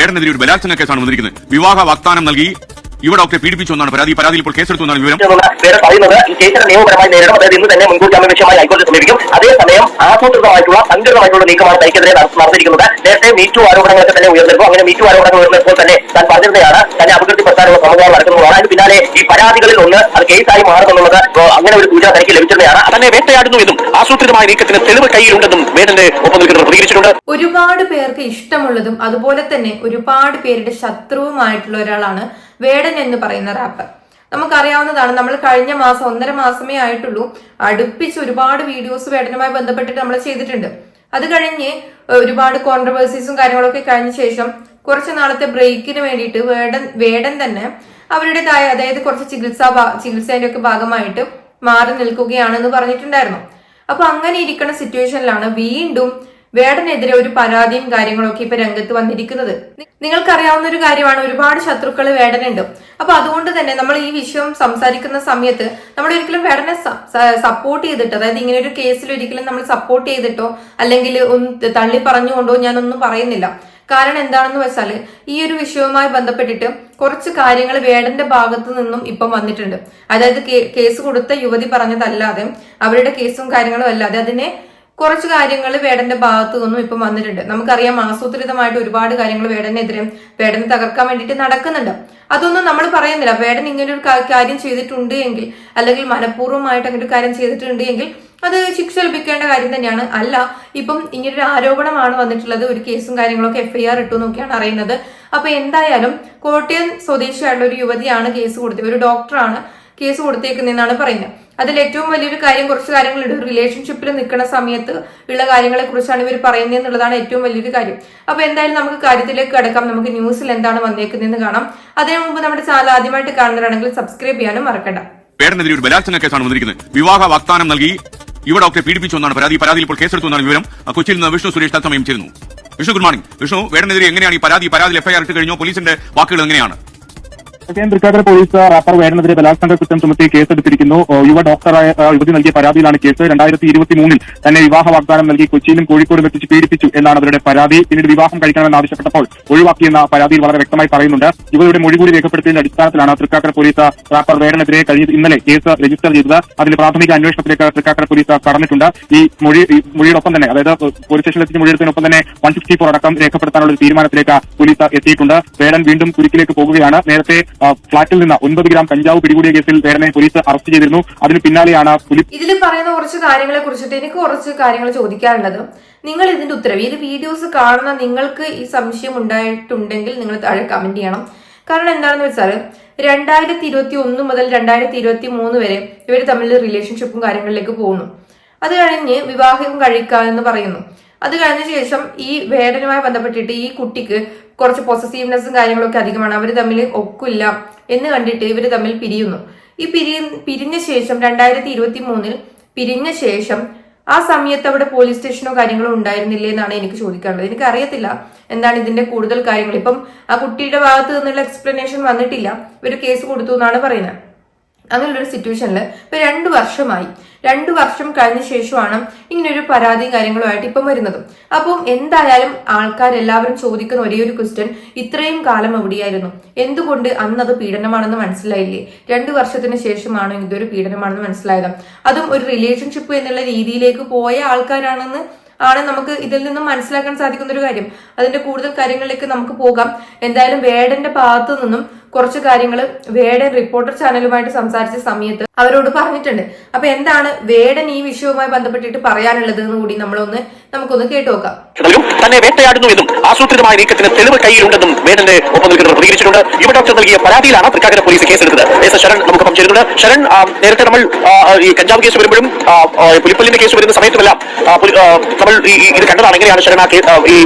പേടനെതിരെ ഒരു ബലാത്സംഗ കേസാണ് വന്നിരിക്കുന്നത്. വിവാഹ വാഗ്ദാനം നൽകി യുവ ഡോക്ടറെ പീഡിപ്പിച്ചു എന്നാണ് പരാതി. പരാതിയിൽ ഇപ്പോൾ കേസെടുത്തു എന്നാണ് വിവരം. പറയുന്നത് ഈ കേസിനെ നിയമപരമായി നേരിടും അതായത് ഇന്ന് തന്നെ മുൻകൂർ ജാമ്യപേക്ഷമായി ഹൈക്കോടതി സമീപിക്കും. അതേസമയം ആസൂത്രിതമായിട്ടുള്ള സങ്കീർണമായിട്ടുള്ള നീക്കമാണ് തനിക്കെതിരെ നട- നടത്തിയിരിക്കുന്നത് നേരത്തെ മീറ്റു ആരോപണങ്ങളൊക്കെ തന്നെ ഉയർന്നിരുന്നു. അങ്ങനെ മീറ്റു ആരോപണങ്ങൾ ഉയർന്നപ്പോൾ തന്നെ താൻ പറഞ്ഞിരുന്നതാണ് തന്നെ അപകീർത്തിപ്പെടുത്താനുള്ള ശ്രമങ്ങൾ നടക്കുന്നതാണ്. അതിന് പിന്നാലെ ഈ പരാതികളിൽ ഒന്ന് അത് കേസായി മാറുമെന്നുള്ളത് അങ്ങനെ ഒരു സൂചന തനിക്ക് ലഭിച്ചിരുന്നതാണ്. തന്നെ വേട്ടയാടുന്നു എന്നും ആസൂത്രിതമായ നീക്കത്തിന് തെളിവ് കയ്യിലുണ്ടെന്നും വേടന്റെ ഒപ്പം നിൽക്കുന്നവർ പ്രതികരിച്ചിട്ടുണ്ട്. ഒരുപാട് പേർക്ക് ഇഷ്ടമുള്ളതും അതുപോലെ തന്നെ ഒരുപാട് പേരുടെ ശത്രുവുമായിട്ടുള്ള ഒരാളാണ് വേടൻ എന്ന് പറയുന്ന റാപ്പർ നമുക്കറിയാവുന്നതാണ് നമ്മൾ കഴിഞ്ഞ മാസം ഒന്നര മാസമേ ആയിട്ടുള്ളൂ അടുപ്പിച്ച് ഒരുപാട് വീഡിയോസ് വേടനുമായി ബന്ധപ്പെട്ടിട്ട് നമ്മൾ ചെയ്തിട്ടുണ്ട്. അത് കഴിഞ്ഞ് ഒരുപാട് കോൺട്രവേഴ്സീസും കാര്യങ്ങളൊക്കെ കഴിഞ്ഞ ശേഷം കുറച്ച് നാളത്തെ ബ്രേക്കിന് വേണ്ടിയിട്ട് വേടൻ വേടൻ തന്നെ അവരുടേതായ അതായത് കുറച്ച് ചികിത്സാ ചികിത്സേന്റെ ഒക്കെ ഭാഗമായിട്ട് മാറി നിൽക്കുകയാണെന്ന് പറഞ്ഞിട്ടുണ്ടായിരുന്നു. അപ്പൊ അങ്ങനെ ഇരിക്കുന്ന സിറ്റുവേഷനിലാണ് വീണ്ടും വേടനെതിരെ ഒരു പരാതിയും കാര്യങ്ങളൊക്കെ ഇപ്പൊ രംഗത്ത് വന്നിരിക്കുന്നത്. നിങ്ങൾക്കറിയാവുന്ന ഒരു കാര്യമാണ് ഒരുപാട് ശത്രുക്കൾ വേടനുണ്ട്. അപ്പൊ അതുകൊണ്ട് തന്നെ നമ്മൾ ഈ വിഷയം സംസാരിക്കുന്ന സമയത്ത് നമ്മൾ ഒരിക്കലും വേടനെ സപ്പോർട്ട് ചെയ്തിട്ട് അതായത് ഇങ്ങനെ ഒരു കേസിൽ ഒരിക്കലും നമ്മൾ സപ്പോർട്ട് ചെയ്തിട്ടോ അല്ലെങ്കിൽ തള്ളി പറഞ്ഞുകൊണ്ടോ ഞാനൊന്നും പറയുന്നില്ല. കാരണം എന്താണെന്ന് വെച്ചാൽ ഈ ഒരു വിഷയവുമായി ബന്ധപ്പെട്ടിട്ട് കുറച്ച് കാര്യങ്ങൾ വേടന്റെ ഭാഗത്തു നിന്നും ഇപ്പം വന്നിട്ടുണ്ട്. അതായത് കേസ് കൊടുത്ത യുവതി പറഞ്ഞതല്ലാതെ അവരുടെ കേസും കാര്യങ്ങളും അല്ലാതെ അതിനെ കുറച്ച് കാര്യങ്ങൾ വേടന്റെ ഭാഗത്തു നിന്നും ഇപ്പം വന്നിട്ടുണ്ട്. നമുക്കറിയാം ആസൂത്രിതമായിട്ട് ഒരുപാട് കാര്യങ്ങൾ വേടനെതിരെ വേടനെ തകർക്കാൻ വേണ്ടിയിട്ട് നടക്കുന്നുണ്ട്. അതൊന്നും നമ്മൾ പറയുന്നില്ല. വേടൻ ഇങ്ങനെ ഒരു കാര്യം ചെയ്തിട്ടുണ്ട് എങ്കിൽ അല്ലെങ്കിൽ മനഃപൂർവമായിട്ട് അങ്ങനെ ഒരു കാര്യം ചെയ്തിട്ടുണ്ട് എങ്കിൽ അത് ശിക്ഷ ലഭിക്കേണ്ട കാര്യം തന്നെയാണ്. അല്ല ഇപ്പം ഇങ്ങനൊരു ആരോപണമാണ് വന്നിട്ടുള്ളത്. ഒരു കേസും കാര്യങ്ങളൊക്കെ എഫ്ഐആർ ഇട്ടു എന്നൊക്കെയാണ് അറിയുന്നത്. അപ്പൊ എന്തായാലും കോട്ടയം സ്വദേശിയായിട്ടുള്ള ഒരു യുവതിയാണ് കേസ് കൊടുത്തത്. ഒരു ഡോക്ടറാണ് കേസ് കൊടുത്തേക്കുന്നതെന്നാണ് പറയുന്നത്. അതിൽ ഏറ്റവും വലിയൊരു കാര്യം കുറച്ച് കാര്യങ്ങളുണ്ട്. റിലേഷൻഷിപ്പിൽ നിൽക്കുന്ന സമയത്ത് ഉള്ള കാര്യങ്ങളെ കുറിച്ചാണ് ഇവർ പറയുന്നത് എന്നുള്ളതാണ് ഏറ്റവും വലിയൊരു കാര്യം. അപ്പൊ എന്തായാലും നമുക്ക് കാര്യത്തിലേക്ക് കടക്കാം. നമുക്ക് ന്യൂസിൽ എന്താണ് വന്നേക്കുന്നതെന്ന് കാണാം. അതിനു മുമ്പ് നമ്മുടെ ചാനൽ ആദ്യമായിട്ട് കാണുന്നവരാണെങ്കിൽ സബ്സ്ക്രൈബ് ചെയ്യാനും മറക്കണ്ട. പേടനെതിരെ ഒരു ബലാത്സംഗ കേസാണ് വന്നിരിക്കുന്നത്. വിവാഹ വാഗ്ദാനം നൽകി യുവ ഡോക്ടറെ പീഡിപ്പിച്ചു എന്നാണ് പരാതി. പരാതിയിൽ ഇപ്പോൾ കേസെടുത്തു എന്നാണ് വിവരം. കൊച്ചിയിൽ നിന്ന് വിഷ്ണു സുരേഷ് തത്സമയം ചേരുന്നു. വിഷ്ണു ഗുഡ് മോർണിംഗ് വിഷ്ണു വേടനെതിരെ എങ്ങനെയാണ് ഈ പരാതി? പരാതിയിൽ എഫ്ഐആർ ഇട്ട് കഴിഞ്ഞോ? പോലീസിന്റെ വാക്കുകൾ എങ്ങനെയാണ്? കോട്ടയം തൃക്കാക്കര പോലീസ് റാപ്പർ വേടനെതിരെ ബലാത്സംഗ കുറ്റം ചുമത്തി കേസെടുത്തിരിക്കുന്നു. യുവ ഡോക്ടറായ യുവതി നൽകിയ പരാതിയിലാണ് കേസ്. രണ്ടായിരത്തി ഇരുപത്തി മൂന്നിൽ തന്നെ വിവാഹ വാഗ്ദാനം നൽകി കൊച്ചിയിലും കോഴിക്കോടും എത്തിച്ച് പീഡിപ്പിച്ചു എന്നാണ് അവരുടെ പരാതി. പിന്നീട് വിവാഹം കഴിക്കണമെന്ന് ആവശ്യപ്പെട്ടപ്പോൾ ഒഴിവാക്കിയെന്ന പരാതിയിൽ വളരെ വ്യക്തമായി പറയുന്നുണ്ട്. യുവതിയുടെ മൊഴി കൂടി രേഖപ്പെടുത്തിയതിന്റെ അടിസ്ഥാനത്തിലാണ് തൃക്കാക്കര പോലീസ് റാപ്പർ വേടനെതിരെ കഴിഞ്ഞ ഇന്നലെ കേസ് രജിസ്റ്റർ ചെയ്തത്. അതിൽ പ്രാഥമിക അന്വേഷണത്തിലേക്ക് തൃക്കാക്കര പോലീസ് കടന്നിട്ടുണ്ട്. ഈ മൊഴി മൊഴിയോടൊപ്പം തന്നെ അതായത് പോലീസ് സ്റ്റേഷനിൽ എത്തിച്ച മൊഴിയെടുത്തതിനൊപ്പം തന്നെ വൺ സിക്സ്റ്റി ഫോർ അടക്കം രേഖപ്പെടുത്താനുള്ള ഒരു തീരുമാനത്തിലേക്ക് പോലീസ് എത്തിയിട്ടുണ്ട്. വേടൻ വീണ്ടും കുരുക്കിലേക്ക് പോകുകയാണ്. നേരത്തെ ഫ്ളാറ്റിൽ നിന്ന് ഒൻപത് ഗ്രാം കഞ്ചാവ് പിടികൂടിയ കേസിൽ വേടനെ പോലീസ് അറസ്റ്റ് ചെയ്തിരുന്നു. അതിന് പിന്നാലെയാണ് പുലി ഇതിൽ പറയുന്ന കുറച്ച് കാര്യങ്ങളെ കുറിച്ചിട്ട് എനിക്ക് കുറച്ച് കാര്യങ്ങൾ ചോദിക്കാറുള്ളത് നിങ്ങൾ ഇതിന്റെ ഉത്തരവ് ഇത് വീഡിയോസ് കാണുന്ന നിങ്ങൾക്ക് ഈ സംശയം ഉണ്ടായിട്ടുണ്ടെങ്കിൽ നിങ്ങൾ താഴെ കമന്റ് ചെയ്യണം. കാരണം എന്താണെന്ന് വെച്ചാൽ രണ്ടായിരത്തി ഇരുപത്തി ഒന്ന് മുതൽ രണ്ടായിരത്തി ഇരുപത്തി മൂന്ന് വരെ ഇവർ തമ്മിൽ റിലേഷൻഷിപ്പും കാര്യങ്ങളിലേക്ക് പോകുന്നു. അത് കഴിഞ്ഞ് വിവാഹം കഴിക്കാമെന്ന് പറയുന്നു. അത് കഴിഞ്ഞ ശേഷം ഈ വേദനയുമായി ബന്ധപ്പെട്ടിട്ട് ഈ കുട്ടിക്ക് കുറച്ച് പൊസസീവ്നെസ്സും കാര്യങ്ങളൊക്കെ അധികമാണ്. അവർ തമ്മിൽ ഒക്കില്ല എന്ന് കണ്ടിട്ട് ഇവർ തമ്മിൽ പിരിയുന്നു. ഈ പിരി പിരിഞ്ഞ ശേഷം രണ്ടായിരത്തി ഇരുപത്തി മൂന്നിൽ പിരിഞ്ഞ ശേഷം ആ സമയത്ത് അവിടെ പോലീസ് സ്റ്റേഷനോ കാര്യങ്ങളോ ഉണ്ടായിരുന്നില്ലേ എന്നാണ് എനിക്ക് ചോദിക്കാനുള്ളത്. എനിക്ക് അറിയത്തില്ല എന്താണ് ഇതിന്റെ കൂടുതൽ കാര്യങ്ങൾ. ഇപ്പം ആ കുട്ടിയുടെ ഭാഗത്ത് നിന്നുള്ള എക്സ്പ്ലനേഷൻ വന്നിട്ടില്ല. ഇവർ കേസ് കൊടുത്തു എന്നാണ് പറയുന്നത്. അങ്ങനെയുള്ളൊരു സിറ്റുവേഷനിൽ ഇപ്പൊ രണ്ടു വർഷമായി. രണ്ടു വർഷം കഴിഞ്ഞ ശേഷമാണ് ഇങ്ങനൊരു പരാതിയും കാര്യങ്ങളുമായിട്ട് ഇപ്പം വരുന്നത്. അപ്പം എന്തായാലും ആൾക്കാരെല്ലാവരും ചോദിക്കുന്ന ഒരേ ഒരു ക്വസ്റ്റ്യൻ ഇത്രയും കാലം എവിടെയായിരുന്നു? എന്തുകൊണ്ട് അന്ന് അത് പീഡനമാണെന്ന് മനസ്സിലായില്ലേ? രണ്ടു വർഷത്തിന് ശേഷമാണ് ഇതൊരു പീഡനമാണെന്ന് മനസ്സിലായത്. അതും ഒരു റിലേഷൻഷിപ്പ് എന്നുള്ള രീതിയിലേക്ക് പോയ ആൾക്കാരാണെന്ന് ആണ് നമുക്ക് ഇതിൽ നിന്നും മനസ്സിലാക്കാൻ സാധിക്കുന്ന ഒരു കാര്യം. അതിന്റെ കൂടുതൽ കാര്യങ്ങളിലേക്ക് നമുക്ക് പോകാം. എന്തായാലും വേടന്റെ ഭാഗത്തു നിന്നും കുറച്ച് കാര്യങ്ങൾ വേടൻ റിപ്പോർട്ടർ ചാനലുമായിട്ട് സംസാരിച്ച സമയത്ത് അവരോട് പറഞ്ഞിട്ടുണ്ട്. അപ്പൊ എന്താണ് വേടൻ ഈ വിഷയവുമായി ബന്ധപ്പെട്ടിട്ട് പറയാനുള്ളത് എന്ന് കൂടി നമ്മളൊന്ന് നമുക്കൊന്ന് കേട്ടു നോക്കാം. നൽകും തന്നെ വേട്ടയാടുന്നു എന്നും ആസൂത്രിതമായ നീക്കത്തിന് തെളിവ് കയ്യിലുണ്ടെന്നും വേടന്റെ ഒപ്പം നിൽക്കുന്നവർ പ്രതികരിച്ചിട്ടുണ്ട്. യുവ ഡോക്ടർ നൽകിയ പരാതിയിലാണ് തൃക്കാക്കര പോലീസ് കേസെടുത്തത് എസ് ശരൺ നമുക്ക് ചേരുന്നുണ്ട്. ശരൺ നേരത്തെ നമ്മൾ ഈ കഞ്ചാവ് കേസ് വരുമ്പോഴും പുലിപ്പല്ലിന്റെ കേസ് വരുന്ന സമയത്തുമെല്ലാം നമ്മൾ ഇത് കണ്ടതാണ് എങ്ങനെയാണ് ശരൺ ഈ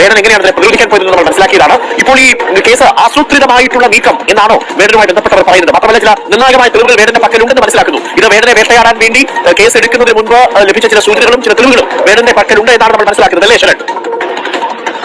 വേടൻ എങ്ങനെയാണ് പ്രതികരിക്കാൻ പോയതെന്ന് നമ്മൾ മനസ്സിലാക്കിയതാണ്. ഇപ്പോൾ ഈ കേസ് ആസൂത്രിതമായിട്ടുള്ള നീക്കം എന്നാണോ വേടനുമായി ബന്ധപ്പെട്ടവർ പറയുന്നത്. മാത്രമല്ല ചില നിർണായകമായ തെളിവുകൾ വേടന്റെ പക്കലുണ്ടെന്ന് മനസ്സിലാക്കുന്നു. ഇത് വേടനെ വേട്ടയാടാൻ വേണ്ടി കേസ് എടുക്കുന്നതിന് മുൻപ് ലഭിച്ച ചില സൂചനകളും ചില തെളിവുകളും വേടന്റെ പക്കലുണ്ട് എന്നാണ് നമ്മൾ മനസ്സിലാക്കുന്നത് അല്ലേ ശരൺ?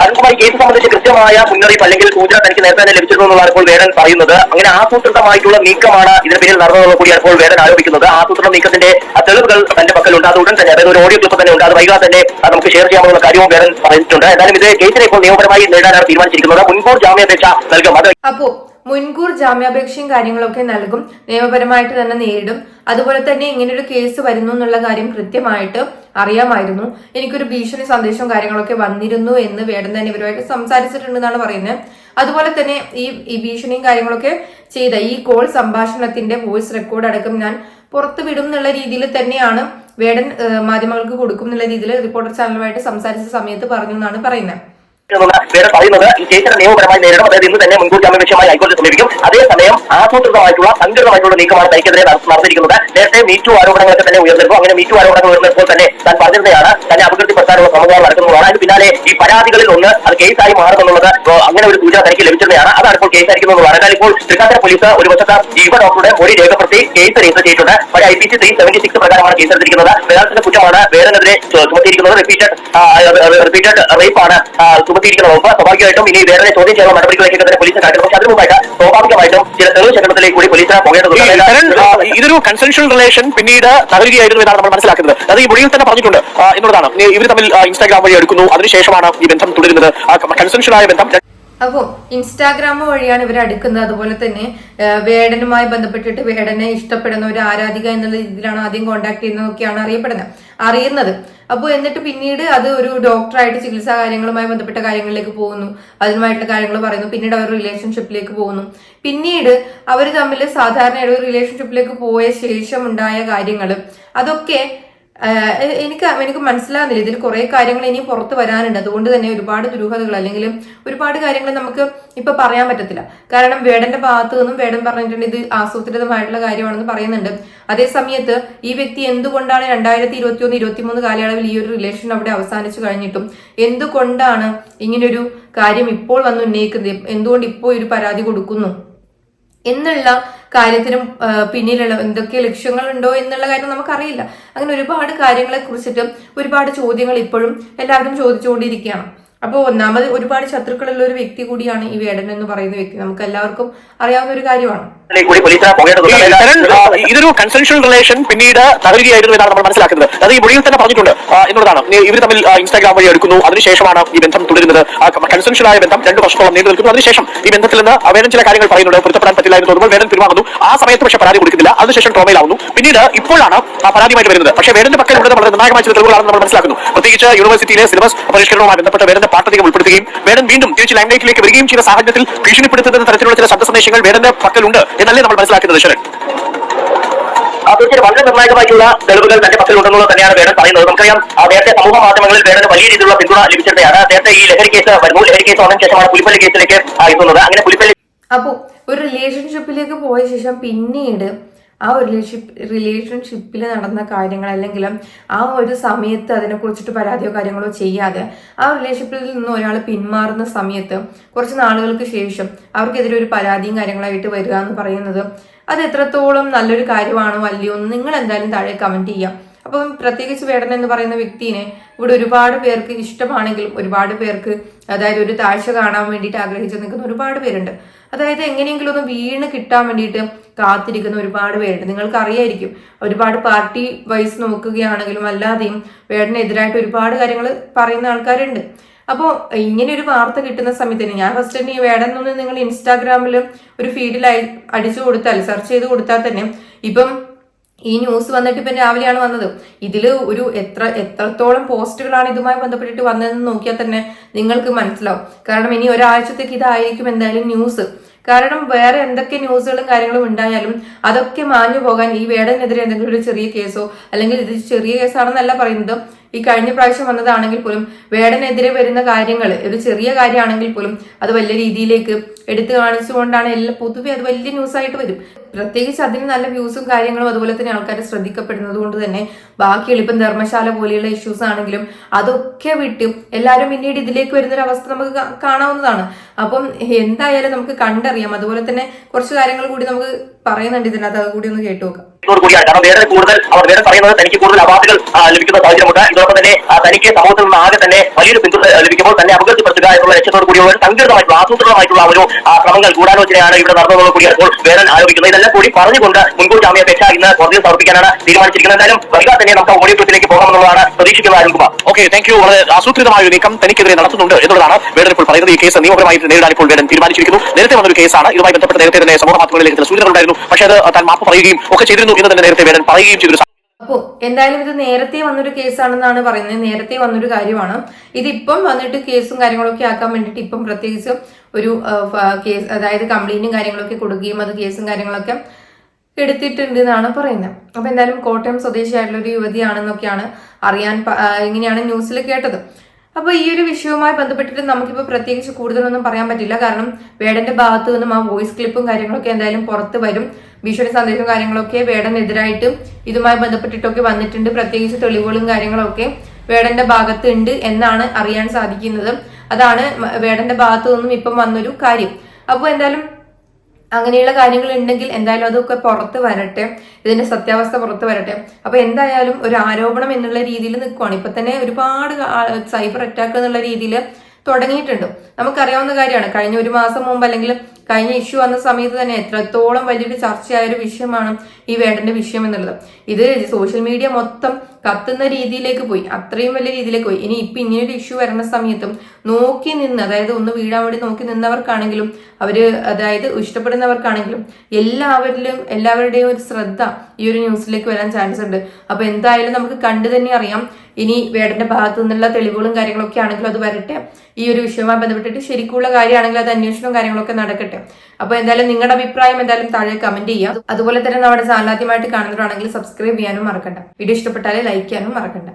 അരുൺകുമാർ കേസ് സംബന്ധിച്ച് കൃത്യമായ മുന്നറിയിപ്പ് അല്ലെങ്കിൽ സൂചന തനിക്ക് നേരത്തെ തന്നെ ലഭിച്ചിരുന്നു ഇപ്പോൾ വേടൻ പറയുന്നത്. അങ്ങനെ ആസൂത്രിതമായിട്ടുള്ള നീക്കമാണ് ഇതിന് പിന്നിൽ നടന്നതെന്ന് കൂടിയാണ് ഇപ്പോൾ വേടൻ ആരോപിക്കുന്നത്. ആസൂത്രണ നീക്കത്തിന്റെ തെളിവുകൾ തന്റെ പക്കലുണ്ട്. അത് ഉടൻ തന്നെ അതായത് ഒരു ഓഡിയോ ക്ലിപ്പ് തന്നെ ഉണ്ട്. അത് വൈകാതെ തന്നെ നമുക്ക് ഷെയർ ചെയ്യാമെന്നുള്ള കാര്യവും വേടൻ പറഞ്ഞിട്ടുണ്ട്. എന്തായാലും ഇത് കേസിനെ ഇപ്പോൾ നിയമപരമായി നേടാനാണ് തീരുമാനിച്ചിരിക്കുന്നത്. മുൻകൂർ ജാമ്യാപേക്ഷ നൽകും. അത് അപ്പോ മുൻകൂർ ജാമ്യാപേക്ഷയും കാര്യങ്ങളൊക്കെ നൽകും. നിയമപരമായിട്ട് തന്നെ നേരിടും. അതുപോലെ തന്നെ ഇങ്ങനൊരു കേസ് വരുന്നു എന്നുള്ള കാര്യം കൃത്യമായിട്ട് അറിയാമായിരുന്നു. എനിക്കൊരു ഭീഷണി സന്ദേശവും കാര്യങ്ങളൊക്കെ വന്നിരുന്നു എന്ന് വേടൻ തന്നെ ഇവരുമായിട്ട് സംസാരിച്ചിട്ടുണ്ടെന്നാണ് പറയുന്നത്. അതുപോലെ തന്നെ ഈ ഈ ഭീഷണിയും കാര്യങ്ങളൊക്കെ ചെയ്ത ഈ കോൾ സംഭാഷണത്തിന്റെ വോയിസ് റെക്കോർഡ് അടക്കം ഞാൻ പുറത്തു വിടും എന്നുള്ള രീതിയിൽ തന്നെയാണ് വേടൻ മാധ്യമങ്ങൾക്ക് കൊടുക്കും എന്നുള്ള രീതിയിൽ റിപ്പോർട്ടർ ചാനലുമായിട്ട് സംസാരിച്ച സമയത്ത് പറഞ്ഞു എന്നാണ് പറയുന്നത്. വേറെ പറയുന്നത് ഈ കേസിനെ നിയമപരമായി നേരിടും. അതായത് ഇന്ന് തന്നെ മുൻകൂർ ജാമ്യപേക്ഷമായി ഹൈക്കോടതി സമീപിക്കും. അതേസമയം ആസൂത്രിതമായിട്ടുള്ള സംഘടിതമായിട്ടുള്ള നീക്കമാണ് തനിക്കെതിരെ നട- നടന്നിരിക്കുന്നത് നേരത്തെ മീറ്റു ആരോപണങ്ങളൊക്കെ തന്നെ ഉയർന്നിരുന്നു. അങ്ങനെ മീറ്റു ആരോപണങ്ങൾ ഉയർന്നപ്പോൾ തന്നെ താൻ പറഞ്ഞിരുന്നതാണ് തന്നെ അപകീർത്തിപ്പെടുത്താനുള്ള ശ്രമങ്ങൾ നടക്കുന്നതാണ് അതിന് പിന്നാലെ ഈ പരാതികളിൽ ഒന്ന് അത് കേസായി മാറുമെന്നുള്ളത് അങ്ങനെ ഒരു സൂചന തനിക്ക് ലഭിച്ചിരുന്നതാണ്. അതാണ് ഇപ്പോൾ കേസായിരിക്കുന്നത് എന്നാൽ ഇപ്പോൾ തൃക്കാക്കര പോലീസ് ഒരു വശത്ത് യുവ ഡോക്ടറുടെ മൊഴി കേസ് രജിസ്റ്റർ ചെയ്തിട്ടുണ്ട്. പഴയ ഐ പി പ്രകാരമാണ് കേസ് എടുത്തിരിക്കുന്നത്. ബലാത്സംഗ കുറ്റമാണ് വേദനെതിരെ ചുമത്തിയിരിക്കുന്നത്. റിപ്പീറ്റഡ് റിപ്പീറ്റഡ് റേപ്പാണ് ചുമത്തിയിരിക്കുന്ന വകുപ്പ് സ്വാഭാവികമായിട്ടും ഇനി വേറെ ചോദ്യം ചെയ്യാനുള്ള നടപടികളിലേക്ക് തന്നെ പോലീസ് കാട്ടുന്നു പക്ഷേ അതിനു മുമ്പായിട്ട് സ്വാഭാവികമായിട്ടും ചില തെളിവ് ശേഖരണത്തിലേക്ക് കൂടി പോലീസിന് പോകേണ്ടതുണ്ട്. ഇതൊരു കൺസെൻഷ്യൽ റിലേഷൻ പിന്നീട് തകരുകയായിരുന്നു എന്നാണ് നമ്മൾ മനസ്സിലാക്കുന്നത്. അത് ഈ മൊഴിയിൽ തന്നെ പറഞ്ഞിട്ടുണ്ട്. എന്നുള്ളതാണ്. ഇവർ തമ്മിൽ ഇൻസ്റ്റാഗ്രാം വഴി എടുക്കുന്നു അതിനുശേഷമാണ് ഈ ബന്ധം തുടരുന്നത്. കൺസെൻഷ്യലായ ബന്ധം അപ്പോൾ ഇൻസ്റ്റാഗ്രാം വഴിയാണ് ഇവർ അടുക്കുന്നത്. അതുപോലെ തന്നെ വേടനുമായി ബന്ധപ്പെട്ടിട്ട് വേടനെ ഇഷ്ടപ്പെടുന്ന ഒരു ആരാധിക എന്നുള്ള രീതിയിലാണ് ആദ്യം കോണ്ടാക്ട് ചെയ്യുന്നതൊക്കെയാണ് അറിയപ്പെടുന്നത്. അറിയുന്നത്. അപ്പോൾ എന്നിട്ട് പിന്നീട് അത് ഒരു ഡോക്ടറായിട്ട് ചികിത്സാ കാര്യങ്ങളുമായി ബന്ധപ്പെട്ട കാര്യങ്ങളിലേക്ക് പോകുന്നു. അതിനുമായിട്ടുള്ള കാര്യങ്ങൾ പറയുന്നു. പിന്നീട് അവർ റിലേഷൻഷിപ്പിലേക്ക് പോകുന്നു. പിന്നീട് അവർ തമ്മിൽ സാധാരണ ഒരു റിലേഷൻഷിപ്പിലേക്ക് പോയ ശേഷം ഉണ്ടായ കാര്യങ്ങൾ അതൊക്കെ എനിക്ക് എനിക്ക് മനസ്സിലാകുന്നില്ല ഇതിൽ കുറെ കാര്യങ്ങൾ ഇനിയും പുറത്ത് വരാനുണ്ട്. അതുകൊണ്ട് തന്നെ ഒരുപാട് ദുരൂഹതകൾ അല്ലെങ്കിൽ ഒരുപാട് കാര്യങ്ങൾ നമുക്ക് ഇപ്പൊ പറയാൻ പറ്റത്തില്ല. കാരണം വേടന്റെ ഭാഗത്ത് നിന്നും വേടൻ പറഞ്ഞിട്ടുണ്ട് ഇത് ആസൂത്രിതമായിട്ടുള്ള കാര്യമാണെന്ന് പറയുന്നുണ്ട്. അതേ സമയത്ത് ഈ വ്യക്തി എന്തുകൊണ്ടാണ് രണ്ടായിരത്തി ഇരുപത്തി ഒന്ന് ഇരുപത്തി മൂന്ന് കാലയളവിൽ ഈ ഒരു റിലേഷൻ അവിടെ അവസാനിച്ചു കഴിഞ്ഞിട്ടും? എന്തുകൊണ്ടാണ് ഇങ്ങനൊരു കാര്യം ഇപ്പോൾ വന്ന് ഉന്നയിക്കുന്നത്? എന്തുകൊണ്ട് ഇപ്പോൾ ഒരു പരാതി കൊടുക്കുന്നു? എന്നുള്ള കാര്യത്തിനും പിന്നിലുള്ള എന്തൊക്കെ ലക്ഷ്യങ്ങളുണ്ടോ എന്നുള്ള കാര്യം നമുക്കറിയില്ല. അങ്ങനെ ഒരുപാട് കാര്യങ്ങളെ കുറിച്ചിട്ട് ഒരുപാട് ചോദ്യങ്ങൾ ഇപ്പോഴും എല്ലാവരും ചോദിച്ചുകൊണ്ടിരിക്കുകയാണ്. അപ്പോൾ ഒന്നാമത് ഒരുപാട് ശത്രുക്കളുള്ള ഒരു വ്യക്തി കൂടിയാണ് ഈ വേടൻ എന്ന് പറയുന്ന വ്യക്തി. നമുക്ക് എല്ലാവർക്കും അറിയാവുന്ന ഒരു കാര്യമാണ്. ഇതൊരു കൺസെൻഷ്യൽ റിലേഷൻ പിന്നീട് തകരുകയായിരുന്നു എന്നാണ് നമ്മൾ മനസ്സിലാക്കുന്നത്. അത് ഈ മൊഴിയിൽ തന്നെ പറഞ്ഞിട്ടുണ്ട്. എന്നുള്ളതാണ്. ഇവർ തമ്മിൽ ഇൻസ്റ്റാഗ്രാം വഴി എടുക്കുന്നു. അതിനുശേഷമാണ് ഈ ബന്ധം തുടരുന്നത്. കൺസെൻഷ്യലായ ബന്ധം രണ്ട് വർഷത്തോളം നീണ്ടു നിൽക്കുന്നു. അതിനുശേഷം ഈ ബന്ധത്തിൽ നിന്ന് വേദൻ ചില കാര്യങ്ങൾ പറയുന്നുണ്ട്. പൊരുത്തപ്പെടാൻ പറ്റില്ല എന്ന് തോന്നുമ്പോൾ വേദൻ പിന്മാറുന്നു ആ സമയത്ത് പക്ഷേ പരാതി കൊടുക്കുന്നില്ല. അതിനുശേഷം ട്രോമയിലാവുന്നു. പിന്നീട് ഇപ്പോഴാണ് ആ പരാതിയുമായിട്ട് വരുന്നത്. പക്ഷേ വേദന്റെ പക്കൽ ഇവിടെ വളരെ നിർണായകമായ ചില തെളിവുകളാണ് നമ്മൾ മനസ്സിലാക്കുന്നു. പ്രത്യേകിച്ച് യൂണിവേഴ്സിറ്റിയിലെ സിലബസ് പരിഷ്കരണവുമായി ബന്ധപ്പെട്ട വേദന്റെ പാട്ടധികം ഉൾപ്പെടുത്തുകയും വേദൻ വീണ്ടും തിരിച്ച് ലൈംലൈറ്റിലേക്ക് വരികയും ചെയ്ത സാഹചര്യത്തിൽ ഭീഷണിപ്പെടുത്തുന്ന തരത്തിലുള്ള ചില ശബ്ദ സന്ദേശങ്ങൾ വേദന്റെ പക്കലുണ്ട് എന്നല്ലേ നമ്മൾ മനസ്സിലാക്കുന്നത് ശരൺ? തീർച്ചയായും വളരെ നിർണായകമായിട്ടുള്ള തെളിവുകൾ തന്റെ പക്കലുണ്ടെന്നുള്ളത് തന്നെയാണ് വേടൻ പറയുന്നത്. നമുക്കറിയാം നേരത്തെ സമൂഹ മാധ്യമങ്ങളിൽ വേടന് വലിയ രീതിയിലുള്ള പിന്തുണ ലഭിച്ചിരുന്നതാണ്. നേരത്തെ ഈ ലഹരി കേസ് വരുന്നു ലഹരി കേസ് വന്നതിന് ശേഷമാണ് പുലിപ്പള്ളി കേസിലേക്ക് എത്തുന്നത്. അങ്ങനെ പുലിപ്പള്ളി അപ്പോൾ ഒരു റിലേഷൻഷിപ്പിലേക്ക് പോയ ശേഷം പിന്നീട് ആ ഒരു റിലേഷൻഷിപ്പ് റിലേഷൻഷിപ്പിൽ നടന്ന കാര്യങ്ങൾ അല്ലെങ്കിൽ ആ ഒരു സമയത്ത് അതിനെക്കുറിച്ചിട്ട് പരാതിയോ കാര്യങ്ങളോ ചെയ്യാതെ ആ റിലേഷൻഷിപ്പിൽ നിന്ന് ഒരാൾ പിന്മാറുന്ന സമയത്ത് കുറച്ച് നാളുകൾക്ക് ശേഷം അവർക്കെതിരെ ഒരു പരാതിയും കാര്യങ്ങളായിട്ട് വരിക എന്ന് പറയുന്നത് അത് എത്രത്തോളം നല്ലൊരു കാര്യമാണോ അല്ലയോ നിങ്ങൾ എന്തായാലും താഴെ കമന്റ് ചെയ്യാം. അപ്പം പ്രത്യേകിച്ച് വേടൻ എന്ന് പറയുന്ന വ്യക്തിനെ ഇവിടെ ഒരുപാട് പേർക്ക് ഇഷ്ടമാണെങ്കിലും ഒരുപാട് പേർക്ക് അതായത് ഒരു താഴ്ച കാണാൻ വേണ്ടിയിട്ട് ആഗ്രഹിച്ച് നിൽക്കുന്ന ഒരുപാട് പേരുണ്ട്. അതായത് എങ്ങനെയെങ്കിലും ഒന്ന് വീണ് കിട്ടാൻ വേണ്ടിയിട്ട് കാത്തിരിക്കുന്ന ഒരുപാട് പേരുണ്ട്. നിങ്ങൾക്ക് അറിയായിരിക്കും ഒരുപാട് പാർട്ടി വൈസ് നോക്കുകയാണെങ്കിലും അല്ലാതെയും വേടനെതിരായിട്ട് ഒരുപാട് കാര്യങ്ങൾ പറയുന്ന ആൾക്കാരുണ്ട്. അപ്പോൾ ഇങ്ങനെ ഒരു വാർത്ത കിട്ടുന്ന സമയത്ത് തന്നെ ഞാൻ ഫസ്റ്റ് തന്നെ ഈ വേടൻ ഒന്ന് നിങ്ങൾ ഇൻസ്റ്റാഗ്രാമിൽ ഒരു ഫീഡിൽ അടിച്ചു കൊടുത്താൽ സെർച്ച് ചെയ്ത് കൊടുത്താൽ തന്നെ ഇപ്പം ഈ ന്യൂസ് വന്നിട്ട് ഇപ്പം രാവിലെയാണ് വന്നത്. ഇതിൽ ഒരു എത്ര എത്രത്തോളം പോസ്റ്റുകളാണ് ഇതുമായി ബന്ധപ്പെട്ടിട്ട് വന്നതെന്ന് നോക്കിയാൽ തന്നെ നിങ്ങൾക്ക് മനസ്സിലാവും. കാരണം ഇനി ഒരാഴ്ചത്തേക്ക് ഇതായിരിക്കും എന്തായാലും ന്യൂസ്. കാരണം വേറെ എന്തൊക്കെ ന്യൂസുകളും കാര്യങ്ങളും ഉണ്ടായാലും അതൊക്കെ മാഞ്ഞു പോകാൻ ഈ വേടനെതിരെ എന്തെങ്കിലും ഒരു ചെറിയ കേസോ അല്ലെങ്കിൽ ഇത് ചെറിയ കേസാണെന്നല്ല പറയുന്നത്. ഈ കഴിഞ്ഞ പ്രാവശ്യം വന്നതാണെങ്കിൽ പോലും വേടനെതിരെ വരുന്ന കാര്യങ്ങൾ ഒരു ചെറിയ കാര്യമാണെങ്കിൽ പോലും അത് വലിയ രീതിയിലേക്ക് എടുത്തു കാണിച്ചുകൊണ്ടാണ് എല്ലാം പൊതുവെ അത് വലിയ ന്യൂസായിട്ട് വരും. പ്രത്യേകിച്ച് അതിന് നല്ല വ്യൂസും കാര്യങ്ങളും അതുപോലെ തന്നെ ആൾക്കാർ ശ്രദ്ധിക്കപ്പെടുന്നത് കൊണ്ട് തന്നെ ബാക്കിയുള്ള ഇപ്പം ധർമ്മശാല പോലെയുള്ള ഇഷ്യൂസ് ആണെങ്കിലും അതൊക്കെ വിട്ടും എല്ലാവരും പിന്നീട് ഇതിലേക്ക് വരുന്നൊരു അവസ്ഥ നമുക്ക് കാണാവുന്നതാണ്. അപ്പം എന്തായാലും നമുക്ക് കണ്ടറിയാം. അതുപോലെ തന്നെ കുറച്ച് കാര്യങ്ങൾ കൂടി നമുക്ക് പറയുന്നുണ്ട് ഇതിനകത്ത്. അത് കൂടി ഒന്ന് കേട്ടു നോക്കാം. കൂടിയാണ്. കാരണം വേറെ കൂടുതൽ അവർ വേറെ പറയുന്നത് തനിക്ക് കൂടുതൽ അവാർഡുകൾ ലഭിക്കുന്ന സാഹചര്യമുണ്ട്. ഇതോടൊപ്പം തന്നെ തനിക്ക് സമൂഹത്തിൽ നിന്ന് ആകെ തന്നെ വലിയൊരു പിന്തുണ ലഭിക്കുമ്പോൾ തന്നെ അപകടപ്പെടുത്തുക എന്നുള്ള ലക്ഷ്യത്തോട് കൂടിയുള്ള ഒരു സംഘടിതമായിട്ടുള്ള ആസൂത്രിതമായിട്ടുള്ള ഒരു ശ്രമങ്ങൾ ഗൂഢാലോചനയാണ് ഇവിടെ നടന്നതോട് കൂടിയാണ് അപ്പോൾ വേടൻ ആരോപിക്കുന്നത്. ഇതെല്ലാം കൂടി പറഞ്ഞുകൊണ്ട് മുൻകൂർ ജാമ്യാപേക്ഷ ഇന്ന് കോടതിയിൽ സമർപ്പിക്കാനാണ് തീരുമാനിച്ചിരിക്കുന്നത്. എന്തായാലും വൈകാതെ തന്നെ നമുക്ക് ഓഡിയോ ക്ലിപ്പിലേക്ക് പോകാമെന്നുള്ളതാണ് പ്രതീക്ഷിക്കുന്നത് അരുൺകുമാർ. ഓക്കെ താങ്ക് യു വളരെ ആസൂത്രിതമായ ഒരു നീക്കം തനിക്കെതിരെ നടത്തുന്നുണ്ട് എന്നുള്ളതാണ് വേടൻ ഇപ്പോൾ പറയുന്നത്. ഈ കേസ് നിയമപരമായിട്ട് നേരിടാൻ ഇപ്പോൾ വേടൻ തീരുമാനിച്ചിരിക്കുന്നു. നേരത്തെ വന്നൊരു കേസാണ് ഇതുമായി ബന്ധപ്പെട്ട് നേരത്തെ തന്നെ സമൂഹ മാധ്യമങ്ങളിലേക്ക് ചില സൂചനകളുണ്ടായിരുന്നു. പക്ഷേ അത് താൻ മാപ്പ് പറയുകയും ഒക്കെ ചെയ്തിരുന്നു എന്ന് തന്നെ നേരത്തെ വേടൻ പറയുകയും ചെയ്തൊരു അപ്പോ എന്തായാലും ഇത് നേരത്തെ വന്നൊരു കേസാണെന്നാണ് പറയുന്നത്. നേരത്തെ വന്നൊരു കാര്യമാണ്. ഇതിപ്പം വന്നിട്ട് കേസും കാര്യങ്ങളൊക്കെ ആക്കാൻ വേണ്ടിയിട്ട് ഇപ്പം പ്രത്യേകിച്ച് ഒരു കേസ് അതായത് കംപ്ലൈന്റും കാര്യങ്ങളൊക്കെ കൊടുക്കുകയും അത് കേസും കാര്യങ്ങളൊക്കെ എടുത്തിട്ടുണ്ട് എന്നാണ് പറയുന്നത്. അപ്പൊ എന്തായാലും കോട്ടയം സ്വദേശിയായിട്ടുള്ള ഒരു യുവതിയാണെന്നൊക്കെയാണ് അറിയാൻ ഇങ്ങനെയാണ് ന്യൂസിൽ കേട്ടത്. അപ്പൊ ഈ ഒരു വിഷയവുമായി ബന്ധപ്പെട്ടിട്ട് നമുക്കിപ്പോൾ പ്രത്യേകിച്ച് കൂടുതലൊന്നും പറയാൻ പറ്റില്ല. കാരണം വേടന്റെ ഭാഗത്തു നിന്നും ആ വോയിസ് ക്ലിപ്പും കാര്യങ്ങളൊക്കെ എന്തായാലും പുറത്ത് വരും. ഭീഷണി സന്ദേശവും കാര്യങ്ങളൊക്കെ വേടനെതിരായിട്ട് ഇതുമായി ബന്ധപ്പെട്ടിട്ടൊക്കെ വന്നിട്ടുണ്ട്. പ്രത്യേകിച്ച് തെളിവുകളും കാര്യങ്ങളൊക്കെ വേടന്റെ ഭാഗത്ത് ഉണ്ട് എന്നാണ് അറിയാൻ സാധിക്കുന്നത്. അതാണ് വേടന്റെ ഭാഗത്തു നിന്നും ഇപ്പം വന്നൊരു കാര്യം. അപ്പോൾ എന്തായാലും അങ്ങനെയുള്ള കാര്യങ്ങൾ ഉണ്ടെങ്കിൽ എന്തായാലും അതൊക്കെ പുറത്ത് വരട്ടെ. ഇതിന്റെ സത്യാവസ്ഥ പുറത്ത് വരട്ടെ. അപ്പൊ എന്തായാലും ഒരു ആരോപണം എന്നുള്ള രീതിയിൽ നിൽക്കുവാണ്. ഇപ്പൊ തന്നെ ഒരുപാട് സൈബർ അറ്റാക്ക് എന്നുള്ള രീതിയിൽ തുടങ്ങിയിട്ടുണ്ട്. നമുക്കറിയാവുന്ന കാര്യമാണ്. കഴിഞ്ഞ ഒരു മാസം മുമ്പ് അല്ലെങ്കിൽ കഴിഞ്ഞ ഇഷ്യൂ വന്ന സമയത്ത് തന്നെ എത്രത്തോളം വലിയൊരു ചർച്ചയായ ഒരു വിഷയമാണ് ഈ വേടന്റെ വിഷയം എന്നുള്ളത്. ഇത് സോഷ്യൽ മീഡിയ മൊത്തം കത്തുന്ന രീതിയിലേക്ക് പോയി. അത്രയും വലിയ രീതിയിലേക്ക് പോയി. ഇനി ഇപ്പൊ ഇങ്ങനെ ഒരു ഇഷ്യൂ വരുന്ന സമയത്തും നോക്കി നിന്ന് അതായത് ഒന്ന് വീഴാൻ വേണ്ടി നോക്കി നിന്നവർക്കാണെങ്കിലും അവർ അതായത് ഇഷ്ടപ്പെടുന്നവർക്കാണെങ്കിലും എല്ലാവരിലും എല്ലാവരുടെയും ഒരു ശ്രദ്ധ ഈ ഒരു ന്യൂസിലേക്ക് വരാൻ ചാൻസ് ഉണ്ട്. അപ്പൊ എന്തായാലും നമുക്ക് കണ്ടു തന്നെ അറിയാം. ഇനി വേടന്റെ ഭാഗത്തു നിന്നുള്ള തെളിവുകളും കാര്യങ്ങളൊക്കെ ആണെങ്കിലും അത് വരട്ടെ. ഈ ഒരു വിഷയവുമായി ബന്ധപ്പെട്ടിട്ട് ശരിക്കുള്ള കാര്യമാണെങ്കിൽ അത് അന്വേഷണവും കാര്യങ്ങളൊക്കെ നടക്കട്ടെ. അപ്പൊ എന്തായാലും നിങ്ങളുടെ അഭിപ്രായം എന്തായാലും താഴെ കമന്റ് ചെയ്യാം അതുപോലെ തന്നെ നമ്മുടെ ചാനൽ ആദ്യമായിട്ട് കാണുന്നവരാണെങ്കിൽ സബ്സ്ക്രൈബ് ചെയ്യാനും മറക്കണ്ട. വീഡിയോ ഇഷ്ടപ്പെട്ടാലേ ലൈക്ക് ചെയ്യാനും മറക്കണ്ട.